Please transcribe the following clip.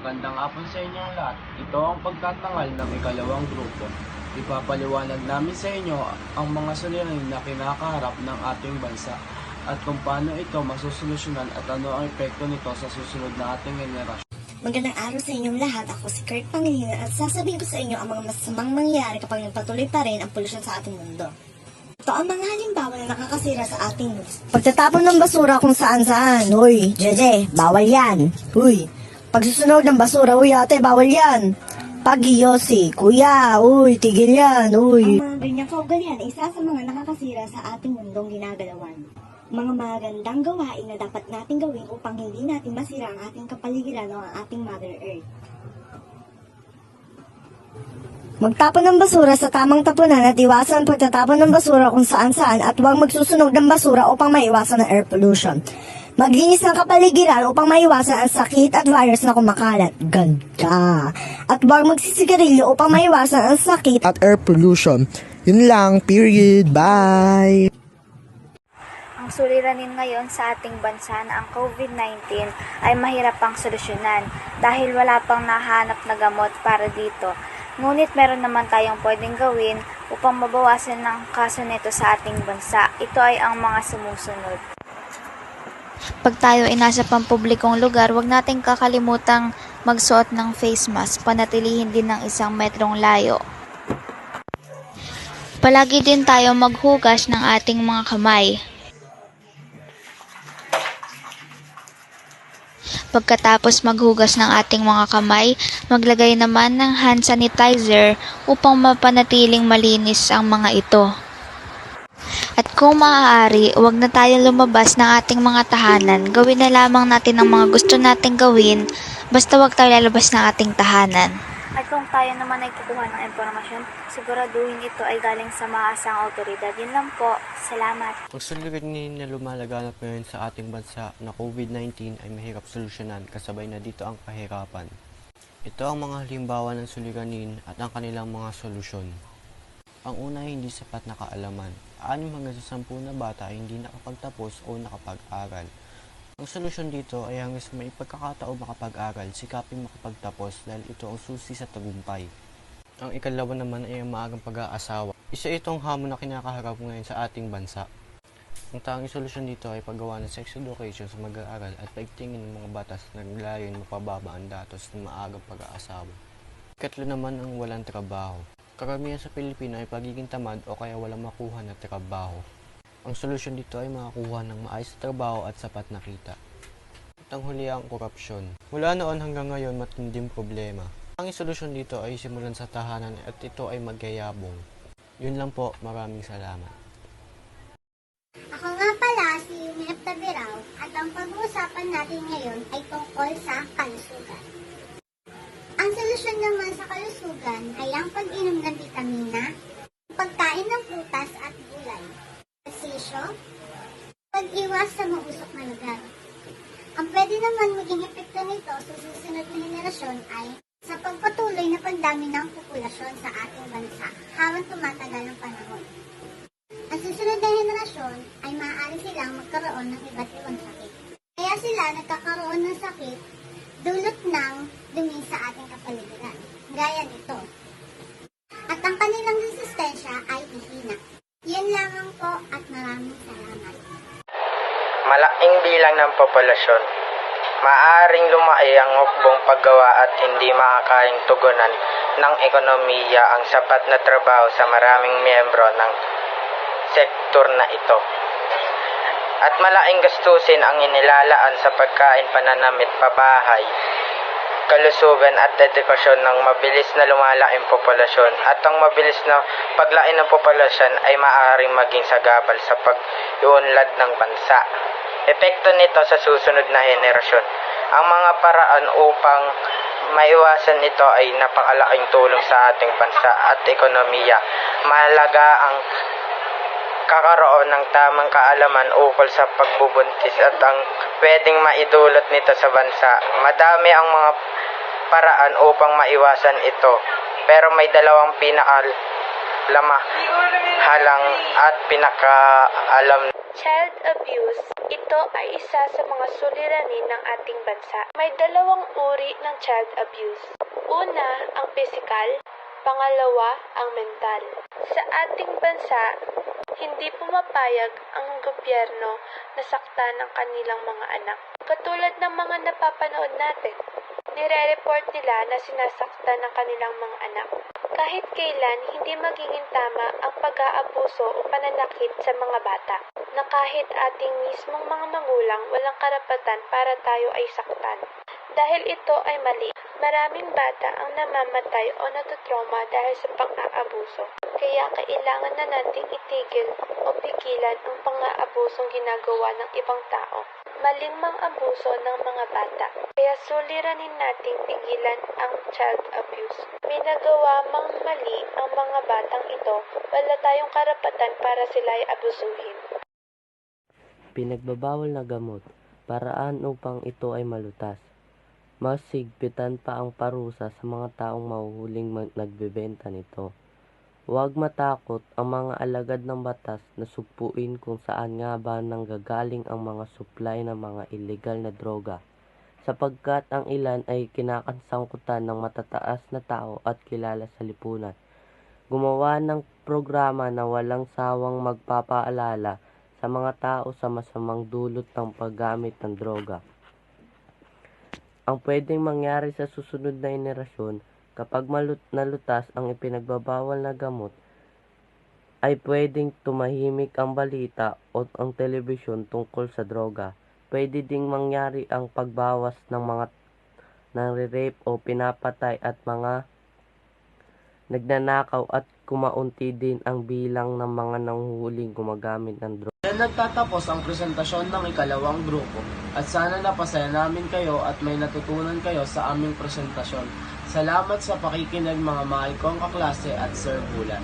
Magandang hapon sa inyong lahat. Ito ang pagtatangal ng ikalawang grupo. Ipapaliwanag namin sa inyo ang mga suliranin na kinakaharap ng ating bansa at kung paano ito masusolusyonan at ano ang epekto nito sa susunod na ating henerasyon. Magandang araw sa inyong lahat. Ako si Kurt Pangilinan at sasabihin ko sa inyo ang mga masamang mangyayari kapag nagpatuloy pa rin ang polusyon sa ating mundo. Ito ang mga halimbawa na nakakasira sa ating mundo. Pagtatapon ng basura kung saan saan. Uy, Jeje, bawal yan. Uy, pagsusunog ng basura, uy ate, bawal yan. Pag-iyosi, kuya, uy, tigil yan, uy. Ang mga ganyang kaugalian ay isa sa mga nakakasira sa ating mundong ginagalawan. Mga magandang gawain na dapat nating gawin upang hindi natin masira ang ating kapaligiran o ang ating Mother Earth. Magtapon ng basura sa tamang tapunan at iwasan pagtatapon ng basura kung saan saan at huwag magsusunog ng basura upang maiwasan ang air pollution. Maglinis ng kapaligiran upang maiwasan ang sakit at virus na kumakalat. Ganda! At huwag magsisigarilyo upang maiwasan ang sakit at air pollution. Yun lang, period. Bye! Ang suliranin ngayon sa ating bansa na ang COVID-19 ay mahirap pang solusyonan dahil wala pang nahanap na gamot para dito. Ngunit meron naman tayong pwedeng gawin upang mabawasan ng kaso nito sa ating bansa. Ito ay ang mga sumusunod. Pag tayo ay nasa pampublikong lugar, huwag nating kakalimutang magsuot ng face mask. Panatilihin din ng isang metrong layo. Palagi din tayo maghugas ng ating mga kamay. Pagkatapos maghugas ng ating mga kamay, maglagay naman ng hand sanitizer upang mapanatiling malinis ang mga ito. At kung maaari, huwag na tayo lumabas ng ating mga tahanan. Gawin na lamang natin ang mga gusto nating gawin, basta huwag tayo lalabas ng ating tahanan. At kung tayo naman ay kukuha ng impormasyon, siguraduhin ito ay galing sa maasang autoridad. Yun lang po. Salamat. Ang suliranin na lumalaganap ngayon sa ating bansa na COVID-19 ay mahirap solusyonan kasabay na dito ang kahirapan. Ito ang mga halimbawa ng suliranin at ang kanilang mga solusyon. Ang una ay hindi sapat na kaalaman. Anim hanggang sa sampu na bata ay hindi nakapagtapos o nakapag-aral. Ang solusyon dito ay hanggang sa may pagkakataon makapag-aral, sikapin makapagtapos dahil ito ang susi sa tagumpay. Ang ikalawa naman ay ang maagang pag-aasawa. Isa itong hamon na kinakaharap ngayon sa ating bansa. Ang tanging solusyon dito ay paggawa ng sex education sa mag-aaral at paigtingin ng mga batas na naglayon mapababa ang datos ng maagang pag-aasawa. Ikatlo naman ang walang trabaho. Karamihan sa Pilipino ay pagiging tamad o kaya walang makuha na trabaho. Ang solusyon dito ay makakuha ng maayos na trabaho at sapat na kita. At ang huli ang korupsyon. Mula noon hanggang ngayon matinding problema. Ang solusyon dito ay simulan sa tahanan at ito ay magyayabong. Yun lang po, maraming salamat. Ako nga pala si Minep Tabiraw at ang pag-uusapan natin ngayon ay tungkol sa kalusugan. Solusyon naman sa kalusugan ay ang pag-inom ng vitamina, pagkain ng prutas at gulay, ehersisyo, pag-iwas sa mausok na lugar. Ang pwede naman maging epekto nito sa susunod na henerasyon ay sa pagpatuloy na pagdami ng populasyon sa ating bansa habang tumatagal ang panahon. Ang susunod na henerasyon ay maaari silang magkaroon ng iba't ibang sakit. Kaya sila nagkakaroon ng sakit dulot ng dumi sa ating kapaligiran. Gaya nito. At ang kanilang resistensya ay ihina. Yan lamang po at maraming salamat. Malaking bilang ng populasyon. Maaring lumaki ang hukbong paggawa at hindi makakaing tugunan ng ekonomiya ang sapat na trabaho sa maraming miyembro ng sektor na ito. At malaking gastusin ang inilalaan sa pagkain, pananamit, pabahay, kalusugan at edukasyon ng mabilis na lumalaking populasyon at ang mabilis na paglaki ng populasyon ay maaaring maging sagabal sa pag-iunlad ng bansa. Epekto nito sa susunod na henerasyon. Ang mga paraan upang maiwasan ito ay napakalaking tulong sa ating bansa at ekonomiya. Mahalaga ang kakaroon ng tamang kaalaman ukol sa pagbubuntis at ang pwedeng maidulot nito sa bansa. Madami ang mga paraan upang maiwasan ito. Pero may dalawang pinakal lamahalang at pinakaalam Child abuse, ito ay isa sa mga suliranin ng ating bansa. May dalawang uri ng child abuse. Una, ang physical, pangalawa, ang mental. Sa ating bansa, hindi pumapayag ang gobyerno na saktan ng kanilang mga anak. Katulad ng mga napapanood natin, nire-report nila na sinasaktan ng kanilang mga anak. Kahit kailan, hindi magiging tama ang pag-aabuso o pananakit sa mga bata na kahit ating mismong mga magulang walang karapatan para tayo ay saktan. Dahil ito ay mali, maraming bata ang namamatay o natutrauma dahil sa pang-aabuso. Kaya kailangan na nating itigil o pigilan ang pang-aabusong ginagawa ng ibang tao. Maling mang abuso ng mga bata. Kaya suliranin nating pigilan ang child abuse. May nagawa mang mali ang mga batang ito, wala tayong karapatan para sila ay abusuhin. Pinagbabawal na gamot, paraan upang ito ay malutas. Mas higpitan pa ang parusa sa mga taong mahuhuling nagbebenta nito. Huwag matakot ang mga alagad ng batas na supuin kung saan nga ba nanggagaling ang mga supply ng mga illegal na droga sapagkat ang ilan ay kinakansangkutan ng matataas na tao at kilala sa lipunan. Gumawa ng programa na walang sawang magpapaalala sa mga tao sa masamang dulot ng paggamit ng droga. Ang pwedeng mangyari sa susunod na henerasyon kapag malut nalutas ang ipinagbabawal na gamot ay pwedeng tumahimik ang balita o ang telebisyon tungkol sa droga. Pwede ding mangyari ang pagbawas ng mga nare-rape o pinapatay at mga nagnanakaw at kumaunti din ang bilang ng mga nanghuhuling gumagamit ng droga. Yan nagtatapos ang presentasyon ng ikalawang grupo at sana napasaya namin kayo at may natutunan kayo sa aming presentasyon. Salamat sa pakikinig mga mahal kong kaklase at Sir Bulan.